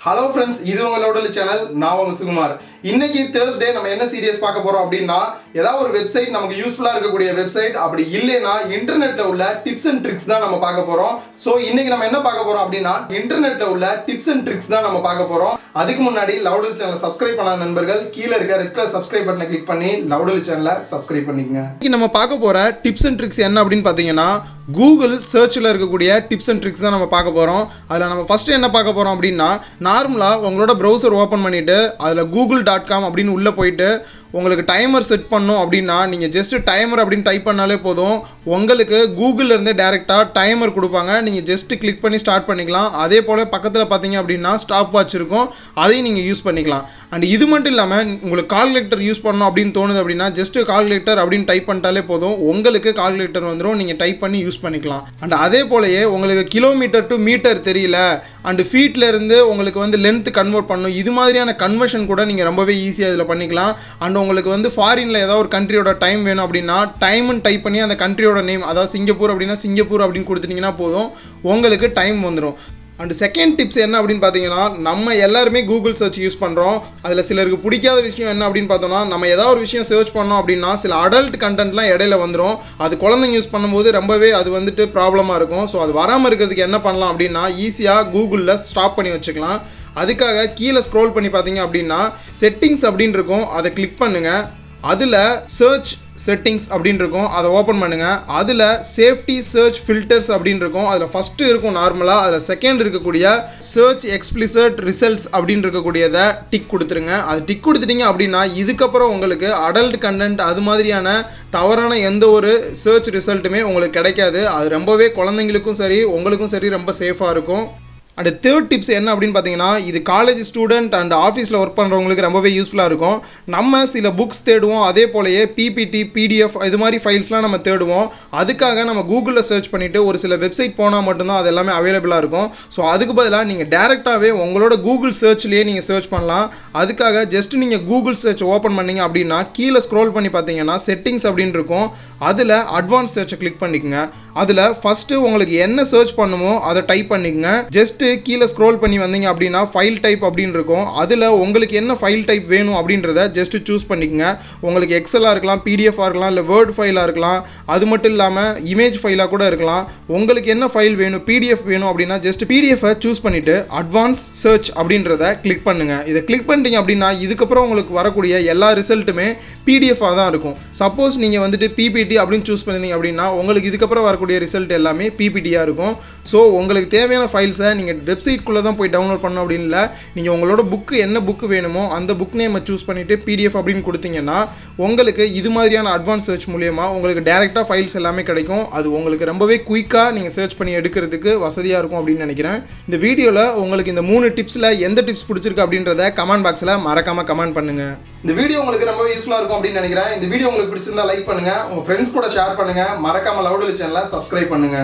Hello friends இது உங்களோட channel நான் உங்க சுகுமார் இன்னைக்கு தேர்ஸ்டே நம்ம என்ன சீரியஸ் பார்க்க போறோம் அப்படின்னா ஏதாவது ஒரு வெப்சைட் நமக்கு யூஸ்ஃபுல்லா இருக்கக்கூடிய வெப்சைட் அப்படி இல்லைன்னா இன்டர்நெட்ல உள்ள டிப்ஸ் அண்ட் ட்ரிக்ஸ் தான் நம்ம பார்க்க போறோம். ஸோ இன்னைக்கு நம்ம என்ன பார்க்க போறோம் அப்படின்னா இன்டர்நெட்ல உள்ள டிப்ஸ் அண்ட் ட்ரிக்ஸ் தான் நம்ம பார்க்க போறோம். அதுக்கு முன்னாடி லவுடல் சேனல் சப்ஸ்கிரைப் பண்ணாத நண்பர்கள் கீழே இருக்க ரெட் கலர் சப்ஸ்கிரைப் பட்டனை கிளிக் பண்ணி லவுடல் சேனலை சப்ஸ்கிரைப் பண்ணிக்கங்க. இன்னைக்கு நம்ம பார்க்க போற டிப்ஸ் அண்ட் ட்ரிக்ஸ் என்ன அப்படின்னு பார்த்தீங்கன்னா கூகுள் சர்ச்சில் இருக்கக்கூடிய டிப்ஸ் அண்ட் ட்ரிக்ஸ் தான் நம்ம பார்க்க போகிறோம் அதில் நம்ம ஃபஸ்ட்டு என்ன பார்க்க போகிறோம் அப்படின்னா நார்மலாக உங்களோட ப்ரௌசர் ஓப்பன் பண்ணிவிட்டு அதில் கூகுள் டாட் காம் அப்படின்னு உள்ளே போயிட்டு உங்களுக்கு டைமர் செட் பண்ணும் அப்படின்னா நீங்கள் ஜஸ்ட் டைமர் அப்படின்னு டைப் பண்ணாலே போதும். உங்களுக்கு கூகுளில் இருந்தே டேரெக்டாக டைமர் கொடுப்பாங்க. நீங்கள் ஜஸ்ட் கிளிக் பண்ணி ஸ்டார்ட் பண்ணிக்கலாம். அதே போல் பக்கத்தில் பார்த்தீங்க அப்படின்னா ஸ்டாப் வாட்ச் இருக்கும். அதையும் நீங்கள் யூஸ் பண்ணிக்கலாம். அண்ட் இது மட்டும் இல்லாமல் உங்களுக்கு கால்குலேட்டர் யூஸ் பண்ணணும் அப்படின்னு தோணுது அப்படின்னா ஜஸ்ட் கால்குலேட்டர் அப்படின்னு டைப் பண்ணிட்டாலே போதும். உங்களுக்கு கால்குலேட்டர் வந்துடும் நீங்கள் டைப் பண்ணி யூஸ் பண்ணிக்கலாம். அண்ட் அதே போலயே உங்களுக்கு கிலோமீட்டர் டு மீட்டர் தெரியல. அண்டு ஃபீட்டில் இருந்து உங்களுக்கு வந்து லென்த் கன்வெர்ட் பண்ணணும். இது மாதிரியான கன்வர்ஷன் கூட நீங்கள் ரொம்பவே ஈஸியாக இதில் பண்ணிக்கலாம். அண்ட் உங்களுக்கு வந்து ஃபாரினில் ஏதாவது ஒரு கண்ட்ரியோட டைம் வேணும் அப்படின்னா டைம்னு டைப் பண்ணி அந்த கண்ட்ரியோட நேம் அதாவது சிங்கப்பூர் அப்படின்னா சிங்கப்பூர் அப்படின்னு கொடுத்துட்டிங்கன்னா போதும். உங்களுக்கு டைம் வந்துடும் அண்ட் செகண்ட் டிப்ஸ் என்ன அப்படின்னு பார்த்தீங்கன்னா நம்ம எல்லாருமே கூகுள் சர்ச் யூஸ் பண்ணுறோம் அதில் சிலருக்கு பிடிக்காத விஷயம் என்ன அப்படின்னு பார்த்தோம்னா நம்ம ஏதாவது ஒரு விஷயம் சர்ச் பண்ணோம் அப்படின்னா சில அடல்ட் கண்டென்ட்லாம் இடையில வந்துடும் அது குழந்தைங்க யூஸ் பண்ணும்போது ரொம்பவே அது வந்துட்டு ப்ராப்ளமாக இருக்கும். ஸோ அது வராமல் இருக்கிறதுக்கு என்ன பண்ணலாம் அப்படின்னா ஈஸியாக கூகுளில் ஸ்டாப் பண்ணி வச்சுக்கலாம். அதுக்காக கீழே ஸ்க்ரோல் பண்ணி பார்த்தீங்க அப்படின்னா செட்டிங்ஸ் அப்படின்னு இருக்கும். அதை கிளிக் பண்ணுங்கள் அதில் சர்ச் செட்டிங்ஸ் அப்படின்னு இருக்கும் அதை ஓப்பன் பண்ணுங்கள் அதில் சேஃப்டி சர்ச் ஃபில்டர்ஸ் அப்படின்னு இருக்கும் அதில் ஃபஸ்ட்டு இருக்கும் நார்மலாக அதில் செகண்ட் இருக்கக்கூடிய சர்ச் எக்ஸ்பிளிசட் ரிசல்ட்ஸ் அப்படின்னு இருக்கக்கூடியதை டிக் கொடுத்துருங்க. அது டிக் கொடுத்துட்டீங்க அப்படின்னா இதுக்கப்புறம் உங்களுக்கு அடல்ட் கண்டென்ட் அது மாதிரியான தவறான எந்த ஒரு சர்ச் ரிசல்ட்டுமே உங்களுக்கு கிடைக்காது. அது ரொம்பவே குழந்தைங்களுக்கும் சரி உங்களுக்கும் சரி ரொம்ப சேஃபாக இருக்கும். அண்ட் தேர்ட் டிப்ஸ் என்ன அப்படின்னு பார்த்தீங்கன்னா இது காலேஜ் ஸ்டூடெண்ட் அண்ட் ஆஃபீஸில் ஒர்க் பண்ணுறவங்களுக்கு ரொம்பவே யூஸ்ஃபுல்லாக இருக்கும். நம்ம சில புக்ஸ் தேடுவோம் அதே போலயே பிபிடி பிடிஎஃப் இது மாதிரி ஃபைல்ஸ்லாம் நம்ம தேடுவோம். அதுக்காக நம்ம கூகுளில் சர்ச் பண்ணிவிட்டு ஒரு சில வெப்சைட் போனால் மட்டும்தான் அது எல்லாமே அவைலபிளாக இருக்கும். ஸோ அதுக்கு பதிலாக நீங்கள் டேரெக்டாகவே உங்களோட கூகுள் சர்ச்லேயே நீங்கள் சர்ச் பண்ணலாம். அதுக்காக ஜஸ்ட் நீங்கள் கூகுள் சர்ச் ஓப்பன் பண்ணீங்க அப்படின்னா கீழே ஸ்க்ரோல் பண்ணி பார்த்தீங்கன்னா செட்டிங்ஸ் அப்படின்னு இருக்கும். அதில் அட்வான்ஸ் சர்ச்சை கிளிக் பண்ணிக்கோங்க. அதில் ஃபஸ்ட்டு உங்களுக்கு என்ன சர்ச் பண்ணுமோ அதை டைப் பண்ணிக்கங்க. ஜஸ்ட்டு கீழே ஸ்க்ரோல் பண்ணி வந்தீங்க அப்படின்னா ஃபைல் டைப் அப்படின்னு இருக்கும். அதில் உங்களுக்கு என்ன ஃபைல் டைப் வேணும் அப்படின்றத ஜஸ்ட்டு சூஸ் பண்ணிக்கங்க. உங்களுக்கு எக்ஸலாக இருக்கலாம் பிடிஎஃபாக இருக்கலாம் இல்லை வேர்ட் ஃபைலாக இருக்கலாம். அது மட்டும் இல்லாமல் இமேஜ் ஃபைலாக கூட இருக்கலாம். உங்களுக்கு என்ன ஃபைல் வேணும் பிடிஎஃப் வேணும் அப்படின்னா ஜஸ்ட் பிடிஎஃபை சூஸ் பண்ணிவிட்டு அட்வான்ஸ் சர்ச் அப்படின்றத கிளிக் பண்ணுங்கள் இதை கிளிக் பண்ணிட்டீங்க அப்படின்னா இதுக்கப்புறம் உங்களுக்கு வரக்கூடிய எல்லா ரிசல்ட்டுமே பிடிஎஃபாக தான் இருக்கும். சப்போஸ் நீங்கள் வந்துட்டு பிபிடி அப்படின்னு சூஸ் பண்ணியிருந்தீங்க அப்படின்னா உங்களுக்கு இதுக்கப்புறம் வரக்கூடிய ரிசல்ட் எல்லாமே பிபிடியாக இருக்கும். ஸோ உங்களுக்கு தேவையான ஃபைல்ஸை நீங்கள் வெப்சைட்குள்ளே தான் போய் டவுன்லோட் பண்ணணும் அப்படின்னு இல்லை. நீங்கள் உங்களோட புக்கு என்ன புக்கு வேணுமோ அந்த புக் நேமை சூஸ் பண்ணிவிட்டு பிடிஎஃப் அப்படின்னு கொடுத்தீங்கன்னா உங்களுக்கு இது மாதிரியான அட்வான்ஸ் சர்ச் மூலியமா உங்களுக்கு டேரெக்டாக ஃபைல்ஸ் எல்லாமே கிடைக்கும். அது உங்களுக்கு ரொம்பவே குயிக்காக நீங்கள் சர்ச் பண்ணி எடுக்கிறதுக்கு வசதியாக இருக்கும் அப்படின்னு நினைக்கிறேன். இந்த வீடியோவில் உங்களுக்கு இந்த மூணு டிப்ஸில் எந்த டிப்ஸ் பிடிச்சிருக்கு அப்படின்றத கமெண்ட் பாக்ஸில் மறக்காமல் கமெண்ட் பண்ணுங்கள் இந்த வீடியோ உங்களுக்கு ரொம்ப யூஸ்ஃபுல்லாக இருக்கும். அப்படின்னு நினைக்கிறேன். இந்த வீடியோ உங்களுக்கு பிடிச்சிருந்தா லைக் பண்ணுங்க. உங்கள் ஃப்ரெண்ட்ஸ் கூட ஷேர் பண்ணுங்க. மறக்காமல் லவுடல் சேனலை சப்ஸ்கிரைப் பண்ணுங்க.